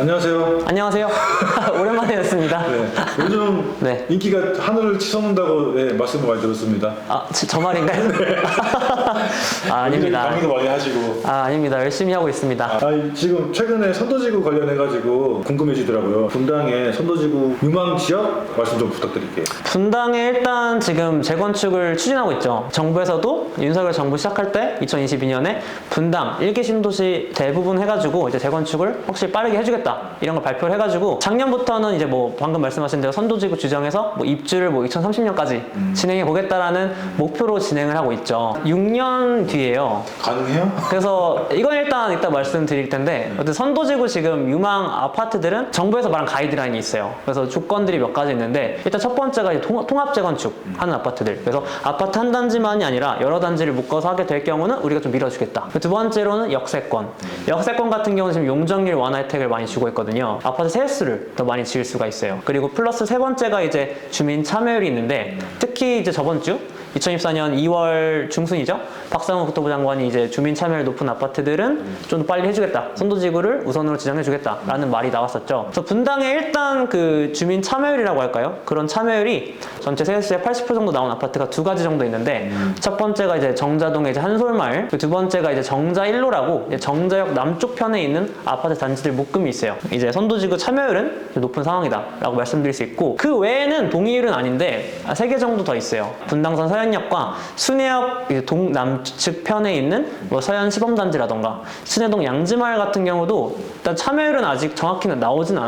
안녕하세요. 안녕하세요. 오랜만에 뵙습니다. 네, 요즘 네. 인기가 하늘을 치솟는다고 네, 말씀을 많이 들었습니다. 아, 저, 저 말인가요? 아, 아닙니다. 강의도 많이 하시고. 아, 아닙니다. 열심히 하고 있습니다. 아, 지금 최근에 선도지구 관련해가지고 궁금해지더라고요. 분당의 선도지구 유망 지역 말씀 좀 부탁드릴게요. 분당에 일단 지금 재건축을 추진하고 있죠. 정부에서도 윤석열 정부 시작할 때 2022년에 분당 1기 신도시 대부분 해가지고 이제 재건축을 확실히 빠르게 해주겠다 이런 걸 발표를 해가지고 작년부터는 이제 뭐 방금 말씀하신 대로 선도지구 규정에서 뭐 입주를 뭐 2030년까지 진행해 보겠다라는 목표로 진행을 하고 있죠. 6년 뒤에요. 가능해요? 그래서 이건 일단 이따 말씀드릴 텐데 어쨌든 선도지구 지금 유망 아파트들은 정부에서 말한 가이드라인이 있어요. 그래서 조건들이 몇 가지 있는데 일단 첫 번째가 이제 통, 합 재건축 하는 아파트들. 그래서 아파트 한 단지만이 아니라 여러 단지를 묶어서 하게 될 경우는 우리가 좀 밀어주겠다. 두 번째로는 역세권. 역세권 같은 경우는 지금 용적률 완화 혜택을 많이 주고 있거든요. 아파트 세수를 더 많이 지을 수가 있어요. 그리고 플러스 세 번째가 이제 주민 참여율이 있는데 특히 이제 저번 주 2024년 2월 중순이죠. 박상호 국토부 장관이 이제 주민 참여율 높은 아파트들은 좀 더 빨리 해주겠다. 선도지구를 우선으로 지정해주겠다라는 말이 나왔었죠. 그래서 분당에 일단 그 주민 참여율이라고 할까요? 그런 참여율이 전체 세수의 80% 정도 나온 아파트가 두 가지 정도 있는데 첫 번째가 이제 정자동의 이제 한솔마을, 그두 번째가 이제 정자 1로라고 이제 정자역 남쪽 편에 있는 아파트 단지들 묶음이 있어요. 이제 선도지구 참여율은 높은 상황이다라고 말씀드릴 수 있고 그 외에는 동의율은 아닌데 세 개 정도 더 있어요. 분당선 서현역과 순회역 동남측 편에 있는 뭐 서현 시범단지라던가 순회동 양지마을 같은 경우도 일단 참여율은 아직 정확히는 나오진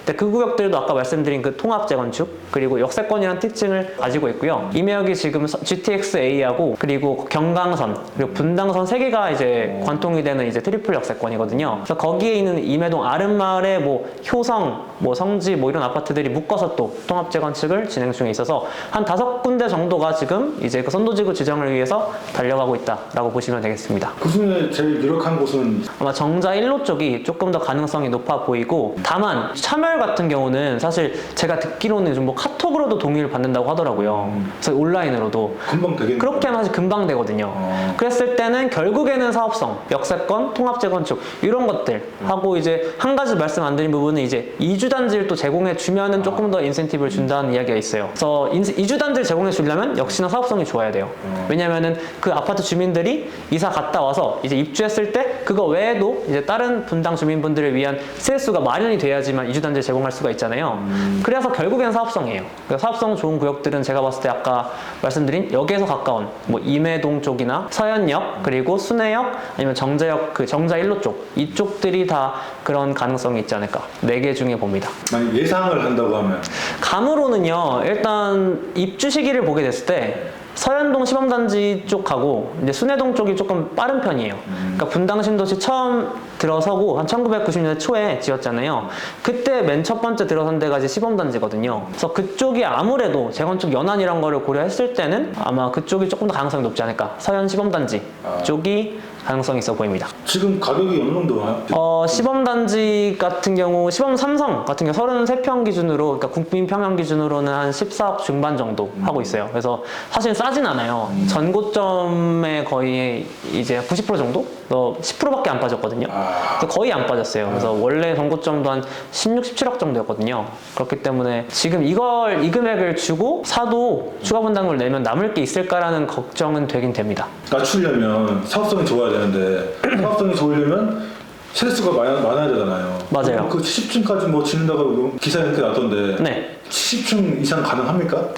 일단 그 구역들도 아까 말씀드린 그 통합 재건축 그리고 역세권이라는 특징을 가지고 있고요. 임해역이 지금 GTX-A하고 그리고 경강선 그리고 분당선 세 개가 이제 관통이 되는 이제 트리플 역세권이거든요. 그래서 거기에 있는 임해동 아름마을에 뭐 효성, 뭐 성지 뭐 이런 아파트들이 묶어서 또 통합 재건축을 진행 중에 있어서 한 다섯 군데 정도가 지금 이제 그 선도지구 지정을 위해서 달려가고 있다라고 보시면 되겠습니다. 그 중에 제일 유력한 곳은 아마 정자 1로 쪽이 조금 더 가능성이 높아 보이고 다만 참여율 같은 경우는 사실 제가 듣기로는 좀뭐 카톡으로도 동의를 받는다고 하더라고요. 그래서 온라인으로도 금방 되겠네요. 그렇게 하면 사실 금방 되거든요. 어. 그랬을 때는 결국에는 사업성, 역세권, 통합 재건축 이런 것들 하고 이제 한 가지 말씀 안 드린 부분은 이제 이주 단지를 또 제공해 주면은 조금 더 인센티브를 준다는 이야기가 있어요. 그래서 인- 이주 단지를 제공해 주려면 역시나 사업성이 좋아야 돼요. 왜냐면은 그 아파트 주민들이 이사 갔다 와서 이제 입주했을 때 그거 외에도 이제 다른 분당 주민분들을 위한 세수가 마련이 돼야지만 이주 단지를 제공할 수가 있잖아요. 그래서 결국엔 사업성이에요. 그래서 사업성 좋은 구역들은 제가 봤을 때 아까 말씀드린 역에서 가까운 뭐 임해동 쪽이나 서 현역 그리고 순회역 아니면 정자역 그 정자 1로 쪽 이쪽들이 다 그런 가능성이 있지 않을까 네 개 중에 봅니다. 만약 예상을 한다고 하면 감으로는요, 일단 입주 시기를 보게 됐을 때 서현동 시범단지 쪽하고 이제 순회동 쪽이 조금 빠른 편이에요. 그러니까 분당 신도시 처음 들어서고 한 1990년대 초에 지었잖아요. 그때 맨 첫 번째 들어선 데가 이제 시범단지거든요. 그래서 그쪽이 아무래도 재건축 연한 이런 거를 고려했을 때는 아마 그쪽이 조금 더 가능성이 높지 않을까. 서현 시범단지 쪽이 가능성이 있어 보입니다. 지금 가격이 어느 정도 하나요? 어, 시범단지 같은 경우, 시범 삼성 같은 경우 33평 기준으로, 그러니까 국민 평형 기준으로는 한 14억 중반 정도 하고 있어요. 그래서 사실 싸진 않아요. 전고점에 거의 이제 90% 정도? 너 10%밖에 안 빠졌거든요. 아. 그래서 거의 안 빠졌어요. 그래서 원래 전고점도 한 16, 17억 정도였거든요. 그렇기 때문에 지금 이걸, 이 금액을 주고 사도 추가 분담금을 내면 남을 게 있을까라는 걱정은 되긴 됩니다. 낮추려면 사업성이 좋아야 되는데 사업성이 좋으려면 세수가 많아, 많아야 되잖아요. 맞아요. 그 70층까지 뭐 짓는다고 기사에 이렇게 났던데 네. 70층 이상 가능합니까?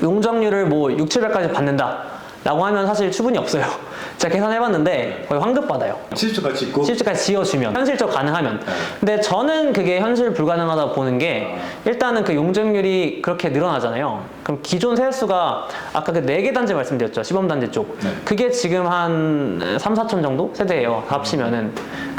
용적률을 뭐 6, 700까지 받는다. 라고 하면 사실 추분이 없어요. 제가 계산해봤는데 거의 환급 받아요. 70층 같이 있고 실제까지 지어주면 현실적으로 가능하면. 근데 저는 그게 현실 불가능하다 고 보는 게 일단은 그 용적률이 그렇게 늘어나잖아요. 그럼 기존 세수가 아까 그 네 개 단지 말씀드렸죠. 시범 단지 쪽. 네. 그게 지금 한 3, 4천 정도 세대예요. 다 합치면은.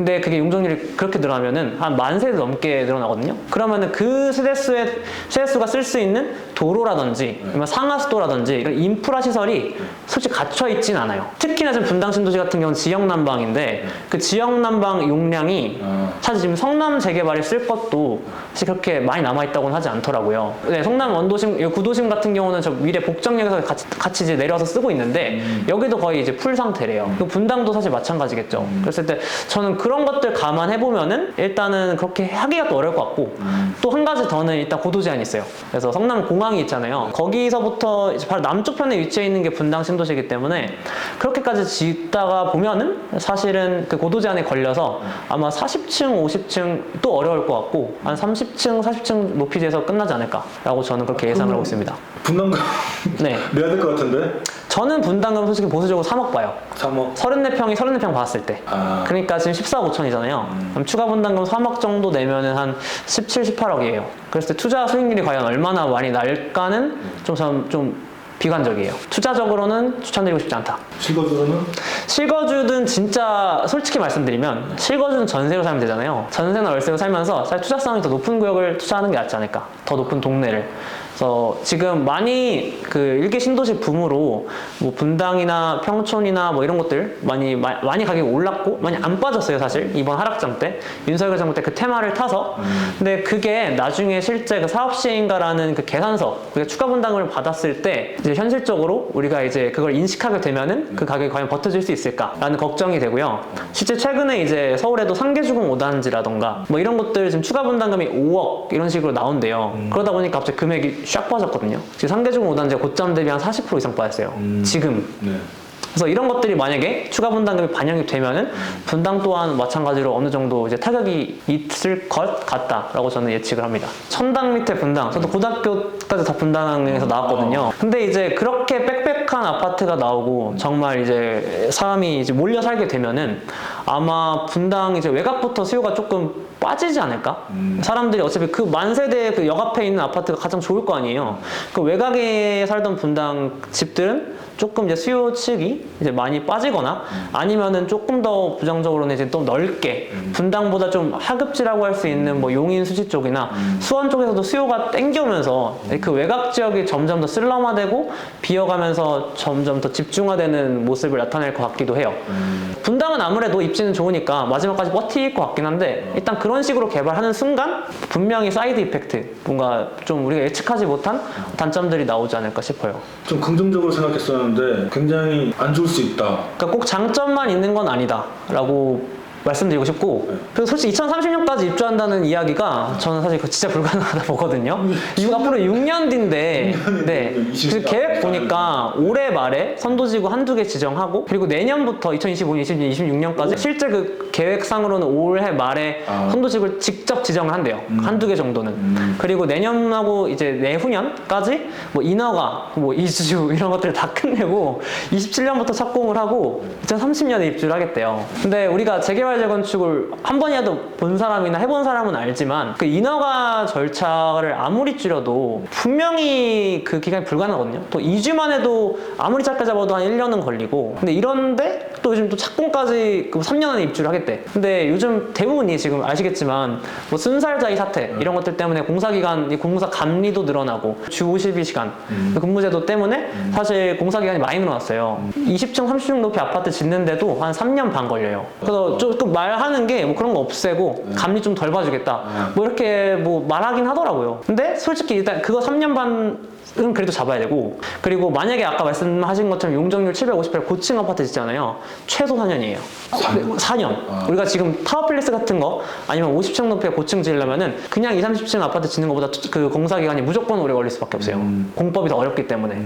근데 그게 용적률이 그렇게 늘어나면은 한 만 세대 넘게 늘어나거든요. 그러면은 그 세대수의 세수가 쓸 수 있는 도로라든지 아니면 상하수도라든지 이런 인프라 시설이 솔직히 갇혀 있진 않아요. 특히나 지금 분당 신도시 같은 경우는 지역 난방인데 그 지역 난방 용량이 어. 사실 지금 성남 재개발에 쓸 것도 사실 그렇게 많이 남아 있다고는 하지 않더라고요. 네, 성남 원도심 구도심 같은 경우는 저 위례 복정역에서 같이, 같이 이제 내려와서 쓰고 있는데 여기도 거의 이제 풀 상태래요. 그리고 분당도 사실 마찬가지겠죠. 그랬을 때 저는 그런 것들 감안해 보면은 일단은 그렇게 하기가 또 어려울 것 같고 또 한 가지 더는 일단 고도 제한이 있어요. 그래서 성남 공항이 있잖아요. 거기서부터 이제 바로 남쪽 편에 위치해 있는 게 분당 신도시이기 때문에 그렇게까지 짓다가 보면은 사실은 그 고도 제한에 걸려서 아마 40층, 50층 또 어려울 것 같고 한 30층, 40층 높이지에서 끝나지 않을까라고 저는 그렇게 예상을 하고 있습니다. 분담금 네. 내야 될 것 같은데? 저는 분담금 솔직히 보수적으로 3억 봐요. 3억. 34평이 34평 봤을 때. 아. 그러니까 지금 14억 5천이잖아요. 그럼 추가 분담금 3억 정도 내면은 한 17, 18억이에요. 그랬을 때 투자 수익률이 과연 얼마나 많이 날까는 좀, 좀, 좀 비관적이에요. 투자적으로는 추천드리고 싶지 않다. 실거주로는? 실거주든 진짜 솔직히 말씀드리면 실거주는 전세로 살면 되잖아요. 전세나 월세로 살면서 사실 투자성이 더 높은 구역을 투자하는 게 낫지 않을까. 더 높은 동네를. 그래서 지금 많이 그 일개 신도시 붐으로 뭐 분당이나 평촌이나 뭐 이런 것들 많이 마- 많이 가격이 올랐고 많이 안 빠졌어요 사실. 이번 하락장 때. 윤석열 정부 때 그 테마를 타서. 근데 그게 나중에 실제 그 사업 시행가라는 그 계산서 우리가 추가 분담금을 받았을 때 이제 현실적으로 우리가 이제 그걸 인식하게 되면은 그 가격이 과연 버텨질 수 있을까라는 걱정이 되고요. 실제 최근에 이제 서울에도 상계주공 5단지라던가 뭐 이런 것들 지금 추가 분담금이 5억 이런 식으로 나온대요. 그러다 보니까 갑자기 금액이 샥 빠졌거든요. 지금 상계주공 5단지가 고점 대비 한 40% 이상 빠졌어요. 지금. 네. 그래서 이런 것들이 만약에 추가 분담금이 반영이 되면은 분당 또한 마찬가지로 어느 정도 이제 타격이 있을 것 같다라고 저는 예측을 합니다. 천당 밑에 분당, 저도 고등학교까지 다 분당에서 나왔거든요. 근데 이제 그렇게 빽빽한 아파트가 나오고 정말 이제 사람이 이제 몰려 살게 되면은 아마 분당 이제 외곽부터 수요가 조금 빠지지 않을까? 사람들이 어차피 그 만세대 그 역 앞에 있는 아파트가 가장 좋을 거 아니에요. 그 외곽에 살던 분당 집들은 조금 이제 수요 측이 이제 많이 빠지거나 아니면은 조금 더 부정적으로는 이제 또 넓게 분당보다 좀 하급지라고 할 수 있는 뭐 용인 수지 쪽이나 수원 쪽에서도 수요가 땡겨오면서 그 외곽 지역이 점점 더 슬럼화되고 비어가면서 점점 더 집중화되는 모습을 나타낼 것 같기도 해요. 분당은 아무래도 입지는 좋으니까 마지막까지 버틸 것 같긴 한데 일단 그런 식으로 개발하는 순간 분명히 사이드 이펙트 뭔가 좀 우리가 예측하지 못한 단점들이 나오지 않을까 싶어요. 좀 긍정적으로 생각했었는데 굉장히 안 좋을 수 있다. 그러니까 꼭 장점만 있는 건 아니다라고 말씀드리고 싶고 그리고 솔직히 2030년까지 입주한다는 이야기가 저는 사실 그거 진짜 불가능하다 보거든요. 이거 앞으로 6년 뒤인데 네. 그 계획 보니까 올해 말에 선도지구 한두 개 지정하고 그리고 내년부터 2025년, 26, 26년까지 실제 그 계획상으로는 올해 말에 아. 선도지구를 직접 지정을 한대요. 한두 개 정도는. 그리고 내년하고 이제 내후년까지 뭐 인허가, 뭐 이주 이런 것들을 다 끝내고 27년부터 착공을 하고 2030년에 입주를 하겠대요. 근데 우리가 재개발 재건축을 한 번이라도 본 사람이나 해본 사람은 알지만 그 인허가 절차를 아무리 줄여도 분명히 그 기간이 불가능하거든요. 또 2주만 해도 아무리 짧게 잡아도 한 1년은 걸리고 근데 이런데 또 요즘 또 착공까지 그 3년 안에 입주를 하겠대. 근데 요즘 대부분이 지금 아시겠지만 뭐 순살자의 사태 이런 것들 때문에 공사 기간, 이 공사 감리도 늘어나고 주 52시간 근무제도 때문에 사실 공사 기간이 많이 늘어났어요. 20층, 30층 높이 아파트 짓는데도 한 3년 반 걸려요. 그래서 조금 말하는 게 뭐 그런 거 없애고 감리 좀 덜 봐주겠다. 뭐 이렇게 뭐 말하긴 하더라고요. 근데 솔직히 일단 그거 3년 반은 그래도 잡아야 되고 그리고 만약에 아까 말씀하신 것처럼 용적률 758 고층 아파트 짓잖아요. 최소 4년이에요. 4년? 우리가 지금 타워플레스 같은 거 아니면 50층 높이의 고층 지으려면은 그냥 2, 30층 아파트 짓는 것보다 그 공사 기간이 무조건 오래 걸릴 수밖에 없어요. 공법이 더 어렵기 때문에.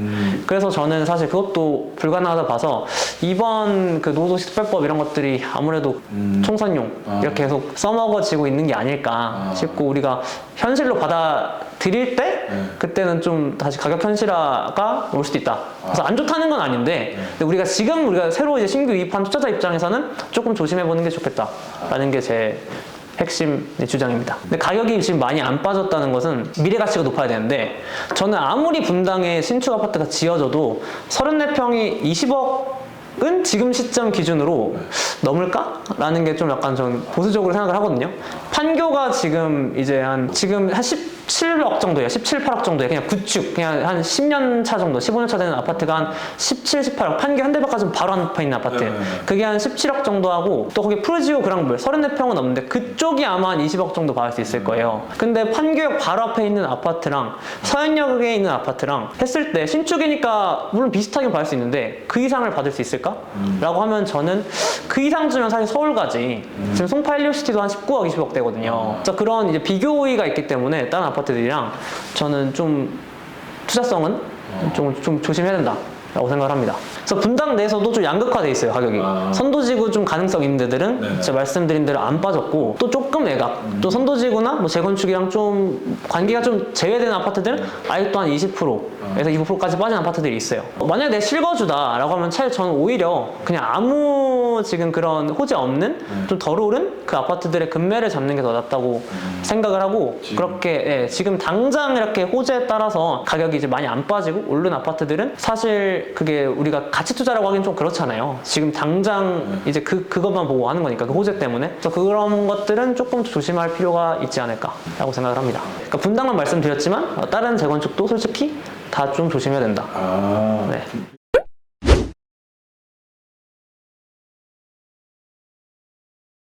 그래서 저는 사실 그것도 불가능하다 봐서 이번 그 노도시 특별법 이런 것들이 아무래도 총선용 아. 이렇게 계속 써먹어지고 있는 게 아닐까 아. 싶고 우리가 현실로 받아들일 때 네. 그때는 좀 다시 가격 현실화가 올 수도 있다. 그래서 안 좋다는 건 아닌데 근데 우리가 지금 우리가 새로 이제 신규 유입한 투자자 입장에서는 조금 조심해 보는 게 좋겠다라는 게 제 핵심 주장입니다. 근데 가격이 지금 많이 안 빠졌다는 것은 미래 가치가 높아야 되는데 저는 아무리 분당에 신축 아파트가 지어져도 34평이 20억 은 지금 시점 기준으로 넘을까? 라는 게 좀 약간 전 보수적으로 생각을 하거든요. 판교가 지금 이제 한, 지금 한 10, 17억 정도예요. 17, 8억 정도에 그냥 구축, 그냥 한 10년 차 정도, 15년 차 되는 아파트가 한 17, 18억. 판교 현대백화점 바로 앞에 있는 아파트. 네, 네, 네. 그게 한 17억 정도 하고 또 거기 푸르지오 그랑블 34평은 넘는데 그쪽이 아마 한 20억 정도 받을 수 있을 거예요. 근데 판교역 바로 앞에 있는 아파트랑 서현역에 있는 아파트랑 했을 때 신축이니까 물론 비슷하게 받을 수 있는데 그 이상을 받을 수 있을까? 라고 하면 저는 그 이상 주면 사실 서울 가지. 지금 송파 헬리오시티도 한 19억, 20억 대거든요. 그래서 그런 이제 비교 우위가 있기 때문에 다른 아파트들이랑 저는 좀 투자성은 좀, 좀 조심해야 된다. 라고 생각을 합니다. 그래서 분당 내에서도 좀 양극화돼 있어요 가격이. 아. 선도지구 좀 가능성 있는 데들은 네네. 제가 말씀드린 대로 안 빠졌고 또 조금 외곽, 또 선도지구나 뭐 재건축이랑 좀 관계가 좀 제외되는 아파트들은 아예 또한 20%에서 25%까지 빠진 아파트들이 있어요. 만약에 내 실거주다라고 하면 차라리 저는 오히려 그냥 아 무 지금 그런 호재 없는 좀 덜 오른 그 아파트들의 금매를 잡는 게 더 낫다고 생각을 하고 지금. 그렇게 예, 지금 당장 이렇게 호재에 따라서 가격이 이제 많이 안 빠지고 오른 아파트들은 사실 그게 우리가 가치 투자라고 하긴 좀 그렇잖아요. 지금 당장 이제 그 그것만 보고 하는 거니까 그 호재 때문에 그래서 그런 것들은 조금 조심할 필요가 있지 않을까라고 생각을 합니다. 그러니까 분당만 말씀드렸지만 어, 다른 재건축도 솔직히 다 좀 조심해야 된다. 아, 네.